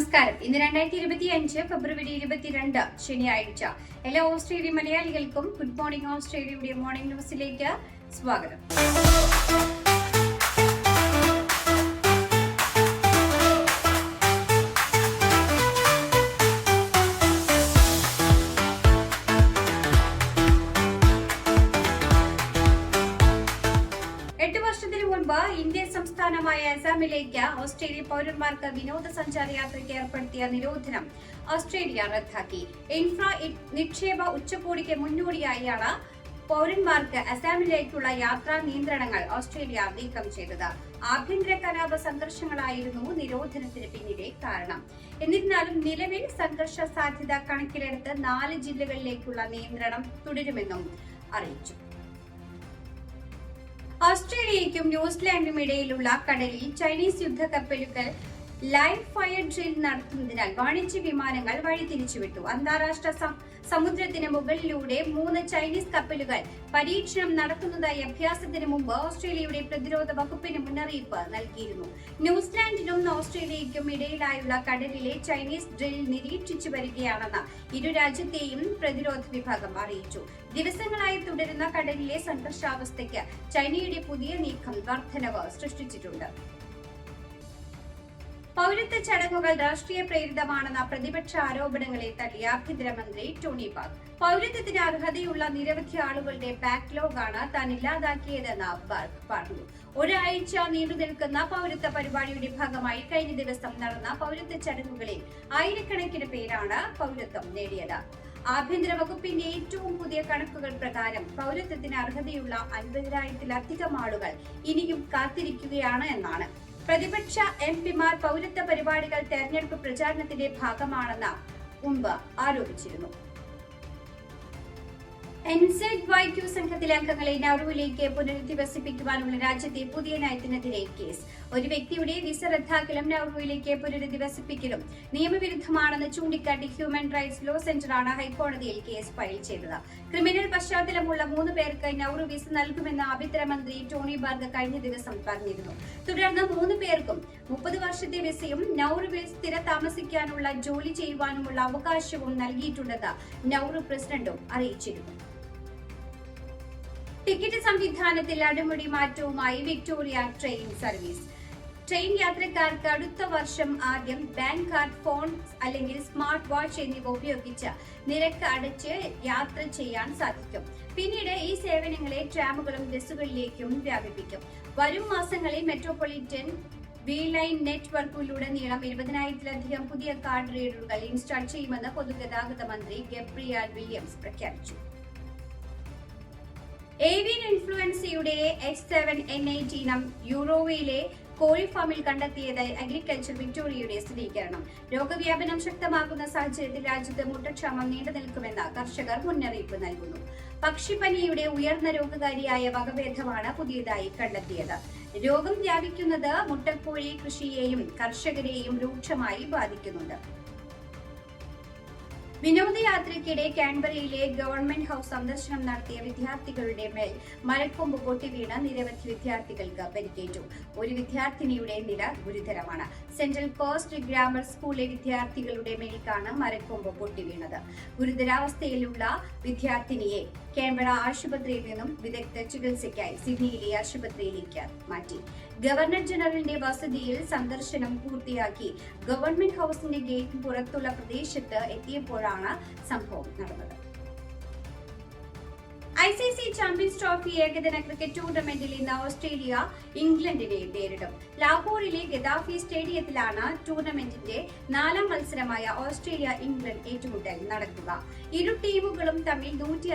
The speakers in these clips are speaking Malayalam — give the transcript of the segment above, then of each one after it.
നമസ്കാരം. ഇന്ന് രണ്ടായിരത്തി ഇരുപത്തി അഞ്ച് ഫെബ്രുവരി ഇരുപത്തിരണ്ട് ശനിയാഴ്ച. എല്ലാ ഓസ്ട്രേലിയ മലയാളികൾക്കും ഗുഡ് മോർണിംഗ് ഓസ്ട്രേലിയയുടെ മോർണിംഗ് ന്യൂസിലേക്ക് സ്വാഗതം. എട്ട് വർഷത്തിനു മുൻപ് ഇന്ത്യൻ സംസ്ഥാനമായ അസാമിലേക്ക് ഓസ്ട്രേലിയ പൗരന്മാർക്ക് വിനോദസഞ്ചാര യാത്രയ്ക്ക് ഏർപ്പെടുത്തിയ നിരോധനം ഓസ്ട്രേലിയ റദ്ദാക്കി. ഇൻഫ്ര നിക്ഷേപ ഉച്ചകോടിക്ക് മുന്നോടിയായാണ് പൗരന്മാർക്ക് അസാമിലേക്കുള്ള യാത്രാ നിയന്ത്രണങ്ങൾ ഓസ്ട്രേലിയ നീക്കം ചെയ്തത്. ആഭ്യന്തര കലാപ സംഘർഷങ്ങളായിരുന്നു നിരോധനത്തിന് പിന്നിലെ കാരണം. എന്നിരുന്നാലും നിലവിൽ സംഘർഷ സാധ്യത കണക്കിലെടുത്ത് നാല് ജില്ലകളിലേക്കുള്ള നിയന്ത്രണം തുടരുമെന്നും അറിയിച്ചു. ഓസ്ട്രേലിയയ്ക്കും ന്യൂസിലാൻഡും ഇടയിലുള്ള കടലിൽ ചൈനീസ് യുദ്ധക്കപ്പലുകൾ ലൈവ് ഫയർ ഡ്രിൽ നടത്തുന്നതിനാൽ വാണിജ്യ വിമാനങ്ങൾ വഴി തിരിച്ചുവിട്ടു. അന്താരാഷ്ട്ര സമുദ്രത്തിന് മുകളിലൂടെ മൂന്ന് ചൈനീസ് കപ്പലുകൾ പരീക്ഷണം നടത്തുന്നതായി അഭ്യാസത്തിന് മുമ്പ് ഓസ്ട്രേലിയയുടെ പ്രതിരോധ വകുപ്പിന് മുന്നറിയിപ്പ് നൽകിയിരുന്നു. ന്യൂസിലാൻഡിനും ഓസ്ട്രേലിയയ്ക്കും ഇടയിലായുള്ള കടലിലെ ചൈനീസ് ഡ്രിൽ നിരീക്ഷിച്ചു വരികയാണെന്ന് ഇരു രാജ്യത്തെയും പ്രതിരോധ വിഭാഗം അറിയിച്ചു. ദിവസങ്ങളായി തുടരുന്ന കടലിലെ സംഘർഷാവസ്ഥയ്ക്ക് ചൈനയുടെ പുതിയ നീക്കം വർധനവ് സൃഷ്ടിച്ചിട്ടുണ്ട്. പൗരത്വ ചടങ്ങുകൾ രാഷ്ട്രീയ പ്രേരിതമാണെന്ന പ്രതിപക്ഷ ആരോപണങ്ങളെ തള്ളി ആഭ്യന്തരമന്ത്രി ടോണി പാക്. പൗരത്വത്തിന് അർഹതയുള്ള നിരവധി ആളുകളുടെ ബാക്ക്ലോഗാണ് താൻ ഇല്ലാതാക്കിയതെന്ന് പാർക്ക് പറഞ്ഞു. ഒരാഴ്ച നീണ്ടു നിൽക്കുന്ന പൗരത്വ പരിപാടിയുടെ ഭാഗമായി കഴിഞ്ഞ ദിവസം നടന്ന പൗരത്വ ചടങ്ങുകളിൽ ആയിരക്കണക്കിന് പേരാണ് പൗരത്വം നേടിയത്. ആഭ്യന്തര വകുപ്പിന്റെ ഏറ്റവും പുതിയ കണക്കുകൾ പ്രകാരം പൗരത്വത്തിന് അർഹതയുള്ള അൻപതിനായിരത്തിലധികം ആളുകൾ ഇനിയും കാത്തിരിക്കുകയാണ് എന്നാണ് പ്രതിപക്ഷ എം പിമാർ പൗരത്വ പരിപാടികൾ തെരഞ്ഞെടുപ്പ് പ്രചാരണത്തിന്റെ ഭാഗമാണെന്ന് മുമ്പ് ആരോപിച്ചിരുന്നു. എൻസെഡ് വൈ ക്യു സംഘത്തിലെ അംഗങ്ങളെ നൗറുവിലേക്ക് പുനരധിവസിപ്പിക്കുവാനുള്ള രാജ്യത്തെ പുതിയ നയത്തിനെതിരെ കേസ്. ഒരു വ്യക്തിയുടെ വിസ റദ്ദാക്കലും നൗറുവിലേക്ക് പുനരധിവസിപ്പിക്കലും നിയമവിരുദ്ധമാണെന്ന് ചൂണ്ടിക്കാട്ടി ഹ്യൂമൻ റൈറ്റ്സ് ലോ സെന്ററാണ് ഹൈക്കോടതിയിൽ കേസ് ഫയൽ ചെയ്തത്. ക്രിമിനൽ പശ്ചാത്തലമുള്ള മൂന്ന് പേർക്ക് നൗറു വിസ നൽകുമെന്ന് ആഭ്യന്തരമന്ത്രി ടോണി ബാർഗ് കഴിഞ്ഞ ദിവസം പറഞ്ഞിരുന്നു. തുടർന്ന് മൂന്ന് പേർക്കും മുപ്പത് വർഷത്തെ വിസയും നൗറുവിൽ സ്ഥിര താമസിക്കാനുള്ള ജോലി ചെയ്യുവാനുമുള്ള അവകാശവും നൽകിയിട്ടുണ്ടെന്ന് നൌറു പ്രസിഡന്റും അറിയിച്ചിരുന്നു. ടിക്കറ്റ് സംവിധാനത്തിൽ അടിമുടി മാറ്റവുമായി വിക്ടോറിയ ട്രെയിൻ സർവീസ്. ട്രെയിൻ യാത്രക്കാർക്ക് അടുത്ത വർഷം ആദ്യം ബാങ്ക് കാർഡ് ഫോൺ അല്ലെങ്കിൽ സ്മാർട്ട് വാച്ച് എന്നിവ ഉപയോഗിച്ച് നിരക്ക് അടച്ച് യാത്ര ചെയ്യാൻ സാധിക്കും. പിന്നീട് ഈ സേവനങ്ങളെ ട്രാമുകളും ബസ്സുകളിലേക്കും വ്യാപിപ്പിക്കും. വരും മാസങ്ങളിൽ മെട്രോപൊളിറ്റൻ വി ലൈൻ നെറ്റ്വർക്കിലുടനീളം ഇരുപതിനായിരത്തിലധികം പുതിയ കാർഡ് റീഡറുകൾ ഇൻസ്റ്റാൾ ചെയ്യുമെന്ന് പൊതുഗതാഗത മന്ത്രി ഗബ്രിയാൽ വില്യംസ് പ്രഖ്യാപിച്ചു. ഏവിയൻ ഇൻഫ്ലുവൻസയുടെ എച്ച് സെവൻ എൻ എയ്റ്റ് ഇനം യൂറോവയിലെ കോഴി ഫാമിൽ കണ്ടെത്തിയതായി അഗ്രികൾച്ചർ വിക്ടോറിയയുടെ സ്ഥിരീകരണം. രോഗവ്യാപനം ശക്തമാകുന്ന സാഹചര്യത്തിൽ രാജ്യത്ത് മുട്ടക്ഷാമം നീണ്ടു നിൽക്കുമെന്ന് കർഷകർ മുന്നറിയിപ്പ് നൽകുന്നു. പക്ഷിപ്പനിയുടെ ഉയർന്ന രോഗകാരിയായ വകഭേദമാണ് പുതിയതായി കണ്ടെത്തിയത്. രോഗം വ്യാപിക്കുന്നത് മുട്ടക്കോഴി കൃഷിയെയും കർഷകരെയും രൂക്ഷമായി ബാധിക്കുന്നുണ്ട്. വിനോദയാത്രയ്ക്കിടെ കാൻബറയിലെ ഗവൺമെന്റ് ഹൌസ് സന്ദർശനം നടത്തിയ വിദ്യാർത്ഥികളുടെ മേൽ മരക്കൊമ്പ് പൊട്ടിവീണ് നിരവധി വിദ്യാർത്ഥികൾക്ക് പരിക്കേറ്റു. ഒരു വിദ്യാർത്ഥിനിയുടെ നില ഗുരുതരമാണ്. സെൻട്രൽ കോസ്റ്റ് ഗ്രാമർ സ്കൂളിലെ വിദ്യാർത്ഥികളുടെ മേൽക്കാണ് മരക്കൊമ്പ് പൊട്ടിവീണത് ഗുരുതരാവസ്ഥയിലുള്ള വിദ്യാർത്ഥിനിയെ കാൻബറ ആശുപത്രിയിൽ നിന്നും വിദഗ്ധ ചികിത്സയ്ക്കായി സിഡ്നിയിലെ ആശുപത്രിയിലേക്ക് മാറ്റി. ഗവർണർ ജനറലിന്റെ വസതിയിൽ സന്ദർശനം പൂർത്തിയാക്കി ഗവൺമെന്റ് ഹൌസിന്റെ ഗേറ്റ് പുറത്തുള്ള പ്രദേശത്ത് എത്തിയപ്പോഴാണ് സംഭവം നടന്നത്. I C C champions trophy ഏകദിന ക്രിക്കറ്റ് ടൂർണമെന്റിൽ ഇന്ന് ഓസ്ട്രേലിയ ഇംഗ്ലണ്ടിനെ നേരിടും. ലാഹോറിലെ ഗദാഫി സ്റ്റേഡിയത്തിലാണ് ടൂർണമെന്റിന്റെ നാലാം മത്സരമായ ഓസ്ട്രേലിയ ഇംഗ്ലണ്ട് ഏറ്റുമുട്ടൽ നടക്കുക. ഇരു ടീമുകളും തമ്മിൽ നൂറ്റി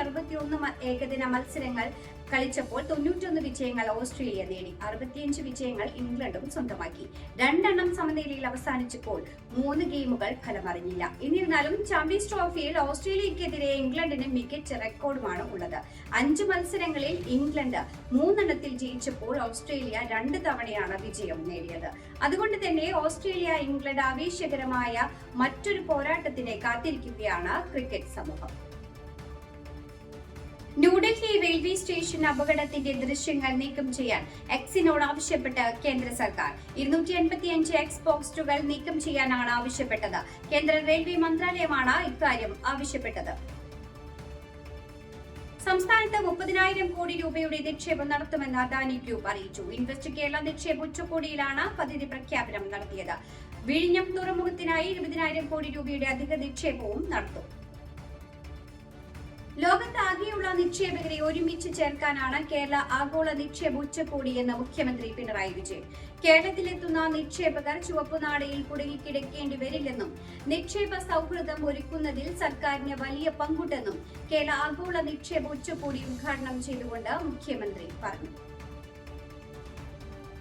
ഏകദിന മത്സരങ്ങൾ കളിച്ചപ്പോൾ തൊണ്ണൂറ്റൊന്ന് വിജയങ്ങൾ ഓസ്ട്രേലിയ നേടി. അറുപത്തിയഞ്ച് വിജയങ്ങൾ ഇംഗ്ലണ്ടും സ്വന്തമാക്കി. രണ്ടെണ്ണം സമനിലയിൽ അവസാനിച്ചപ്പോൾ മൂന്ന് ഗെയിമുകൾ ഫലമറിഞ്ഞില്ല. എന്നിരുന്നാലും ചാമ്പ്യൻസ് ട്രോഫിയിൽ ഓസ്ട്രേലിയക്കെതിരെ ഇംഗ്ലണ്ടിന് മികച്ച റെക്കോർഡുമാണ് ഉള്ളത്. അഞ്ച് മത്സരങ്ങളിൽ ഇംഗ്ലണ്ട് മൂന്നെണ്ണത്തിൽ ജയിച്ചപ്പോൾ ഓസ്ട്രേലിയ രണ്ട് തവണയാണ് വിജയം നേടിയത്. അതുകൊണ്ട് തന്നെ ഓസ്ട്രേലിയ ഇംഗ്ലണ്ട് ആവേശകരമായ മറ്റൊരു പോരാട്ടത്തിനെ കാത്തിരിക്കുകയാണ് ക്രിക്കറ്റ് സമൂഹം. ന്യൂഡൽഹി റെയിൽവേ സ്റ്റേഷൻ അപകടത്തിന്റെ ദൃശ്യങ്ങൾ നീക്കം ചെയ്യാൻ എക്സിനോട് ആവശ്യപ്പെട്ട് കേന്ദ്ര സർക്കാർ. ഇരുന്നൂറ്റി എൺപത്തിയഞ്ച് എക്സ് പോസ്റ്റുകൾ നീക്കം ചെയ്യാനാണ് ആവശ്യപ്പെട്ടത്. കേന്ദ്ര റെയിൽവേ മന്ത്രാലയമാണ് ഇക്കാര്യം ആവശ്യപ്പെട്ടത്. സംസ്ഥാനത്ത് മുപ്പതിനായിരം കോടി രൂപയുടെ നിക്ഷേപം നടത്തുമെന്ന് അദാനി ഗ്രൂപ്പ് അറിയിച്ചു. ഇൻവെസ്റ്റ് കേരള നിക്ഷേപ ഉച്ചകോടിയിലാണ് പദ്ധതി പ്രഖ്യാപനം നടത്തിയത്. വിഴിഞ്ഞം തുറമുഖത്തിനായി ഇരുപതിനായിരം കോടി രൂപയുടെ അധിക നിക്ഷേപവും നടത്തും. ലോകത്താകെയുള്ള നിക്ഷേപകരെ ഒരുമിച്ച് ചേർക്കാനാണ് കേരള ആഗോള നിക്ഷേപ ഉച്ചകോടി എന്ന് മുഖ്യമന്ത്രി പിണറായി വിജയൻ. കേരളത്തിലെത്തുന്ന നിക്ഷേപകർ ചുവപ്പുനാടയിൽ കുടുങ്ങിക്കിടക്കേണ്ടി വരില്ലെന്നും നിക്ഷേപ സൗഹൃദം ഒരുക്കുന്നതിൽ സർക്കാരിന് വലിയ പങ്കുണ്ടെന്നും കേരള ആഗോള നിക്ഷേപ ഉച്ചകോടി ഉദ്ഘാടനം ചെയ്തുകൊണ്ട് മുഖ്യമന്ത്രി പറഞ്ഞു.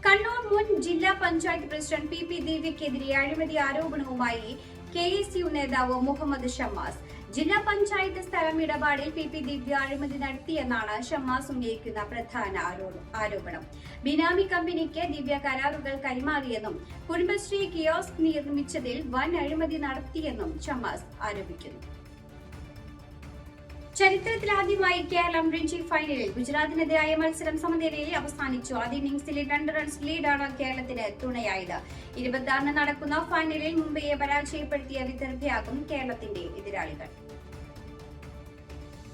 കണ്ണൂർ മുൻ ജില്ലാ പഞ്ചായത്ത് പ്രസിഡന്റ് പി പി ദേവിക്കെതിരെ അഴിമതി ആരോപണവുമായി കെ എസ് യു നേതാവ് മുഹമ്മദ് ഷമ്മാസ് ജില്ലാ പഞ്ചായത്ത് സ്ഥലം ഇടപാടിൽ പി പി ദിവ്യ അഴിമതി നടത്തിയെന്നാണ് ഷമ്മാസ് ഉന്നയിക്കുന്ന പ്രധാന ആരോ- ആരോപണം. ബിനാമി കമ്പനിക്ക് ദിവ്യ കരാറുകൾ കൈമാറിയെന്നും കുടുംബശ്രീ കിയോസ്ക് നിർമ്മിച്ചതിൽ വൻ അഴിമതി നടത്തിയെന്നും ഷമ്മാസ് ആരോപിക്കുന്നു. ചരിത്രത്തിലാദ്യമായി കേരളം രഞ്ജി ഫൈനലിൽ ഗുജറാത്തിനെതിരായ മത്സരം സമനിലയിൽ അവസാനിച്ചു. ആദ്യ ഇന്നിംഗ്സിലെ രണ്ട് റൺസ് ലീഡാണ് കേരളത്തിന് തുണയായത്. ഇരുപത്തിയാറിന് നടക്കുന്ന ഫൈനലിൽ മുംബൈയെ പരാജയപ്പെടുത്തിയ വിദർഭയാകും കേരളത്തിന്റെ എതിരാളികൾ.